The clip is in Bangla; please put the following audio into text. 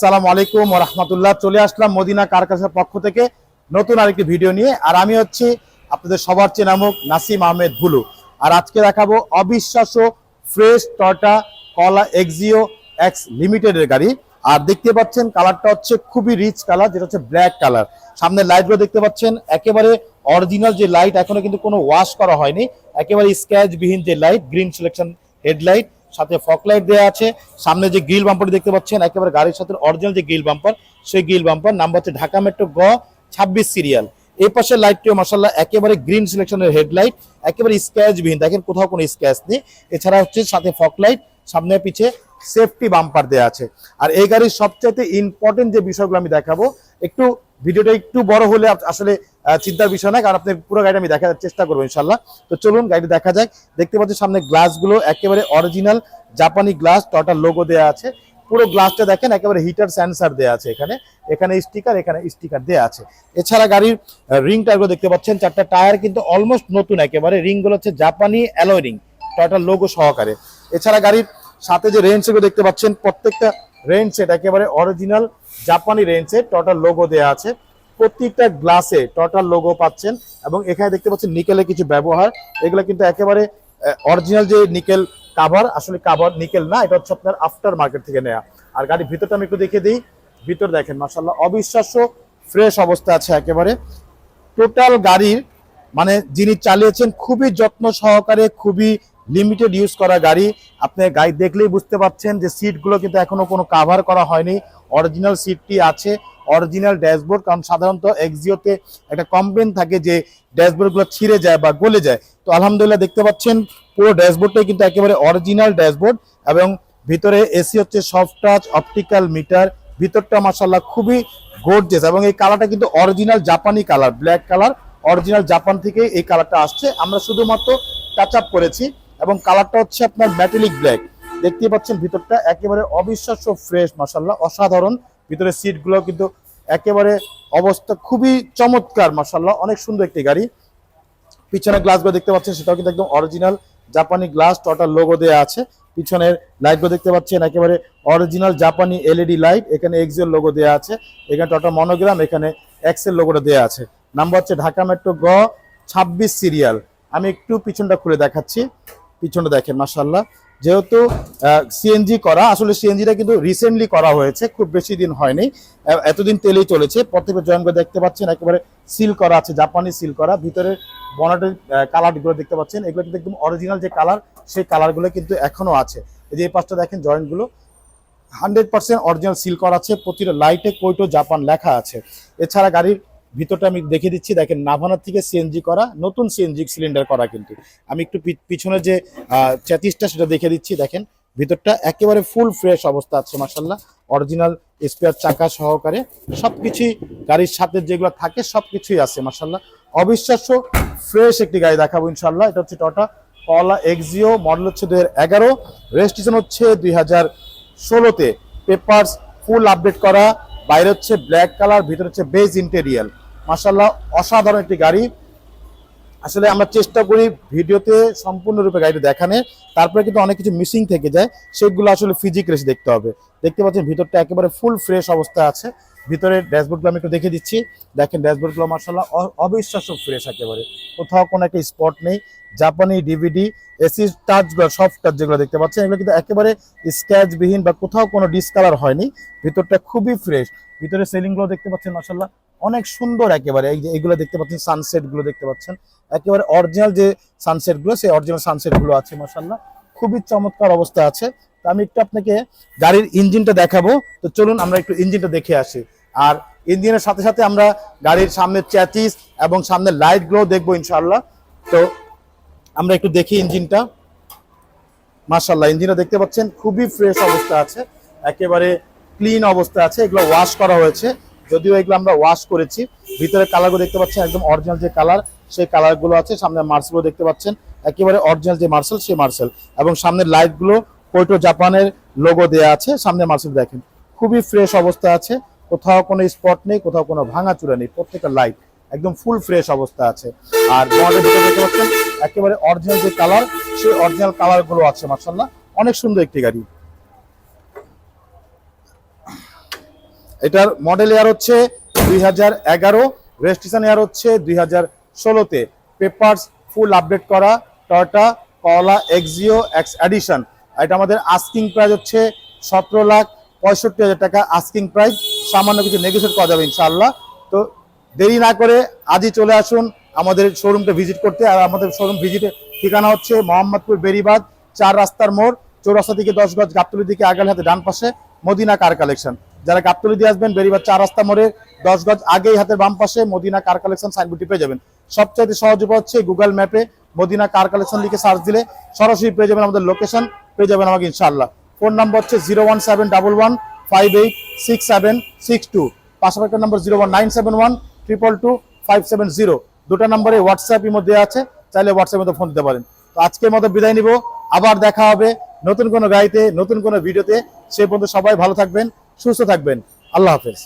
সালাম আলাইকুম রহমতুল্লাহ। চলে আসলাম মদিনা কারখানার পক্ষ থেকে নতুন আরেকটি ভিডিও নিয়ে। আর আমি হচ্ছি আপনাদের সবার চেনামুখ নাসিম আহমেদ ভুলু। আর আজকে দেখাবো অবিশ্বাস্য fresh Toyota Corolla Axio X লিমিটেডের গাড়ি। আর দেখতে পাচ্ছেন কালারটা হচ্ছে খুবই রিচ কালার যেটা হচ্ছে ব্ল্যাক কালার সামনে লাইটগুলো দেখতে পাচ্ছেন, একেবারে অরিজিনাল যে লাইট এখনও কিন্তু কোনো ওয়াশ করা হয়নি। একেবারে স্ক্যাচ বিহীন যে লাইট গ্রিন সিলেকশন হেডলাইট সাথে ফক লাইট দেওয়া আছে। সামনে যে গ্রিল বাম্পার দেখতে পাচ্ছেন, একেবারে গাড়ির সাথে অরিজিনাল যে গ্রিল বাম্পার সেই গ্রিল বাম্পার নাম্বার হচ্ছে ঢাকা মেট্রো গ, ছাব্বিশ সিরিয়াল এই পাশের লাইটটিও মাসাল্লাহ একেবারে গ্রিন সিলেকশনের হেডলাইট একেবারে স্ক্যাচ বিহীন দেখেন কোথাও কোনো স্ক্যাচ নেই। এছাড়া হচ্ছে সাথে ফক লাইট সামনে পিছে সেফটি বাম্পার দেওয়া আছে। আর এই গাড়ির সবচাইতে ইম্পর্টেন্ট যে বিষয়গুলো আমি দেখাবো, একটু ভিডিওটা একটু বড় হলে আসলে চিন্তার বিষয় না কারণ আপনার পুরো গাড়িটা আমি দেখার চেষ্টা করব ইনশাল্লাহ তো চলুন, গাড়িটা দেখা যাক। দেখতে পাচ্ছি সামনে গ্লাসগুলো একেবারে অরিজিনাল জাপানি গ্লাস টটার লোগো দেওয়া আছে। পুরো গ্লাসটা দেখেন, একেবারে হিটার সেন্সার দেওয়া আছে এখানে। এখানে স্টিকার এখানে স্টিকার দেওয়া আছে। এছাড়া গাড়ির রিং টায়ারগুলো দেখতে পাচ্ছেন, চারটা টায়ার কিন্তু অলমোস্ট নতুন, একেবারে রিংগুলো হচ্ছে জাপানি অ্যালয় রিং টটার লোগো সহকারে। এছাড়া গাড়ির সাথে যে রেঞ্জ সেগুলো দেখতে পাচ্ছেন, প্রত্যেকটা রেঞ্জ সেট একেবারে অরিজিনাল জাপানি রেঞ্জ সেট টটার লোগো দেওয়া আছে। প্রত্যেকটা গ্লাসে টটাল লোগো পাচ্ছেন এবং এখানে দেখতে পাচ্ছেন নিকেলের কিছু ব্যবহার। এগুলো কিন্তু একেবারে অরিজিনাল যে নিকেল কাভার আসলে কাভার নিকেল না, এটা হচ্ছে আপনার আফটার মার্কেট থেকে নেওয়া আর গাড়ির ভিতরটা আমি একটু দেখে দিই। ভিতর দেখেন মাসাল্লাহ অবিশ্বাস্য ফ্রেশ অবস্থা আছে একেবারে। টোটাল গাড়ির মানে যিনি চালিয়েছেন, খুবই যত্ন সহকারে, খুবই লিমিটেড ইউজ করা গাড়ি। আপনি গাড়ি দেখলেই বুঝতে পারছেন যে সিটগুলো কিন্তু এখনও কোনো কাভার করা হয়নি। অরিজিনাল সিটটি আছে অরিজিনাল ড্যাশবোর্ড কারণ সাধারণত এক্সিওতে একটা কমপ্লেন থাকে যে ড্যাশবোর্ডগুলো ছিঁড়ে যায় বা গলে যায়। তো আলহামদুলিল্লাহ দেখতে পাচ্ছেন, পুরো ড্যাশবোর্ডটাই কিন্তু একেবারে অরিজিনাল ড্যাশবোর্ড এবং ভিতরে এসি হচ্ছে সফট টাচ অপটিক্যাল মিটার ভিতরটা মাসাল্লাহ খুবই গোর্জেস এবং এই কালারটা কিন্তু অরিজিনাল জাপানি colour black colour original Japan থেকে এই কালারটা আসছে। আমরা শুধুমাত্র টাচ আপ করেছি। এবং কালারটা হচ্ছে আপনার ম্যাটেলিক ব্ল্যাক। দেখতে পাচ্ছেন ভিতরটা একেবারে অবিশ্বাস্য ফ্রেশ মাসাল্লাহ অসাধারণ। ভিতরে সিটগুলো কিন্তু একেবারে অবস্থা খুবই চমৎকার মাসাল্লাহ অনেক সুন্দর একটি গাড়ি। পিছনে গ্লাসগুলো দেখতে পাচ্ছেন, সেটাও কিন্তু একদম অরিজিনাল জাপানি গ্লাস টোটাল লোগো দেওয়া আছে। পিছনের লাইটগুলো দেখতে পাচ্ছেন, একেবারে অরিজিনাল জাপানি এলইডি লাইট এখানে এক্সেল লোগো দেওয়া আছে। এখানে টোটাল মনোগ্রাম এখানে এক্সেল লোগোটা দেওয়া আছে। নাম্বার হচ্ছে ঢাকা মেট্রো গ ছাব্বিশ সিরিয়াল আমি একটু পিছনটা খুলে দেখাচ্ছি। পিছনটা দেখেন মাসাল্লাহ যেহেতু সিএনজি করা, আসলে সিএনজিটা কিন্তু রিসেন্টলি করা হয়েছে, খুব বেশি দিন হয়নি। এতদিন তেলেই চলেছে। প্রত্যেকটা জয়েন করে দেখতে পাচ্ছেন, একেবারে সিল করা আছে জাপানি সিল করা। ভিতরে বনাটের কালারগুলো দেখতে পাচ্ছেন। এগুলো কিন্তু একদম অরিজিনাল যে কালার সেই কালারগুলো কিন্তু এখনও আছে। এই যে এই পাশটা দেখেন জয়েন্টগুলো হান্ড্রেড পার্সেন্ট অরিজিনাল সিল করা আছে। প্রতিটা লাইটে কোইটো জাপান লেখা আছে। এছাড়া গাড়ির ভিতরটা আমি দেখে দিচ্ছি। দেখেন নাভানার থেকে সিএনজি করা, নতুন সিএনজি সিলিন্ডার করা কিন্তু। আমি একটু পিছনে যে চ্যাতিসটা সেটা দেখে দিচ্ছি। দেখেন, ভিতরটা একেবারে ফুল ফ্রেশ অবস্থা আছে মার্শাল্লাহ অরিজিনাল স্পেয়ার চাকা সহকারে। সবকিছুই গাড়ির সাথে যেগুলো থাকে, সবকিছুই আছে মার্শাল্লাহ অবিশ্বাস্য ফ্রেশ একটি গাড়ি দেখাবো ইনশাল্লাহ এটা হচ্ছে টটা কলা এক্সিও মডেল হচ্ছে দুই এগারো। রেজিস্ট্রেশন হচ্ছে দুই হাজার ষোলোতে। পেপারস ফুল আপডেট করা। বাইরে হচ্ছে ব্ল্যাক কালার ভিতরে হচ্ছে বেজ ইন্টেরিয়াল মাসাল্লাহ অসাধারণ একটি গাড়ি। আসলে আমরা চেষ্টা করি ভিডিওতে সম্পূর্ণরূপে গাড়িটা দেখানে। তারপরে কিন্তু অনেক কিছু মিসিং থেকে যায়। সেগুলো আসলে ফিজিক রেসে দেখতে হবে। দেখতে পাচ্ছেন ভিতরটা একেবারে ফুল ফ্রেশ অবস্থা আছে। ভিতরে ড্যাশবোর্ডগুলো আমি একটু দেখে দিচ্ছি। দেখেন ড্যাশবোর্ডগুলো মার্শাল্লাহ অবিশ্বাস্য ফ্রেশ একেবারে। কোথাও কোনো একটা স্পট নেই। জাপানি ডিভিডি এসি টাচগুলো সফট টাচ যেগুলো দেখতে পাচ্ছেন, এগুলো কিন্তু একেবারে স্ক্র্যাচবিহীন বা কোথাও কোনো ডিসকালার হয়নি। ভিতরটা খুবই ফ্রেশ ভিতরে সেলিংগুলো দেখতে পাচ্ছেন মার্শাল্লাহ অনেক সুন্দর একেবারে। এই যে এইগুলো দেখতে পাচ্ছেন সানসেটগুলো দেখতে পাচ্ছেন। একেবারে অরিজিনাল যে সানসেটগুলো, সেই অরিজিনাল সানসেটগুলো আছে মার্শাল্লাহ খুবই চমৎকার অবস্থা আছে। তো আমি একটু আপনাকে গাড়ির ইঞ্জিনটা দেখাবো। তো চলুন আমরা একটু ইঞ্জিনটা দেখে আসি। আর ইঞ্জিনের সাথে সাথে আমরা গাড়ির সামনে চ্যাচিস এবং সামনে লাইটগুলো দেখব ইনশাল্লাহ তো আমরা একটু দেখি ইঞ্জিনটা। মার্শাল্লাহ ইঞ্জিনটা দেখতে পাচ্ছেন, খুবই ফ্রেশ অবস্থা আছে। একেবারে ক্লিন অবস্থা আছে। এগুলো ওয়াশ করা হয়েছে। যদিও এগুলো আমরা ওয়াশ করেছি, ভিতরে কালারগুলো দেখতে পাচ্ছেন, একদম অরিজিনাল যে কালার সেই কালারগুলো আছে, সামনে মার্সেলগুলো দেখতে পাচ্ছেন, একেবারে অরিজিনাল যে মার্সেল সেই মার্সেল এবং সামনের লাইটগুলো কোইটো জাপানের লোগো দেওয়া আছে, সামনে মার্সেল দেখেন। খুবই ফ্রেশ অবস্থা আছে, কোথাও কোনো স্পট নেই, কোথাও কোনো ভাঙা ভাঙাচুরা নেই, প্রত্যেকটা লাইট একদম ফুল ফ্রেশ অবস্থা আছে। আর বনেটের ভিতরে দেখতে পাচ্ছেন, একেবারে অরিজিনাল যে কালার সেই অরিজিনাল কালারগুলো আছে মার্শাল্লাহ অনেক সুন্দর একটি গাড়ি। এটার মডেল ইয়ার হচ্ছে দুই হাজার এগারো রেজিস্ট্রেশন ইয়ার হচ্ছে দুই হাজার ষোলোতে। পেপার্স ফুল আপডেট করা Toyota Corolla Axio X edition এটা আমাদের আস্কিং প্রাইস হচ্ছে সতেরো লাখ পঁয়ষট্টি হাজার টাকা আস্কিং প্রাইস সামান্য কিছু নেগোসিয়েট করা যাবে ইনশাআল্লাহ। তো দেরি না করে আজই চলে আসুন আমাদের শোরুমটা ভিজিট করতে। আর আমাদের শোরুম ভিজিটের ঠিকানা হচ্ছে মোহাম্মদপুর বেরিবাদ চার রাস্তার মোড়। চৌরাস্তা থেকে দশ গজ, গাবতলি দিকে আগাল হাতে ডান পাশে মদিনা কার কালেকশন। যারা গাবতলি দিয়ে আসবেন বেরিবাদ চার রাস্তা মোড়ে দশ গজ, আগেই হাতের বাম পাশে মদিনা কার কালেকশন সাইনবোর্ডটি পেয়ে যাবেন। সবচাইতে সহজ উপায় হচ্ছে গুগল ম্যাপে মদিনা কার কালেকশন লিখে সার্চ দিলে সরাসরি পেয়ে যাবেন আমাদের লোকেশন পেয়ে যাবেন আমাকে ইনশাল্লাহ ফোন নাম্বার হচ্ছে zero one seven double one five eight six seven six two পাশাপাশি number zero one nine seven one triple two five seven zero দুটো নম্বরে হোয়াটসঅ্যাপ মধ্যে আছে, চাইলে হোয়াটসঅ্যাপের মধ্যে ফোন দিতে পারেন। তো আজকের মতো বিদায় নিব, আবার দেখা হবে নতুন কোনো গাড়িতে, নতুন কোনো ভিডিওতে, সে পর্যন্ত সবাই ভালো থাকবেন, সুস্থ থাকবেন। আল্লাহ হাফেজ।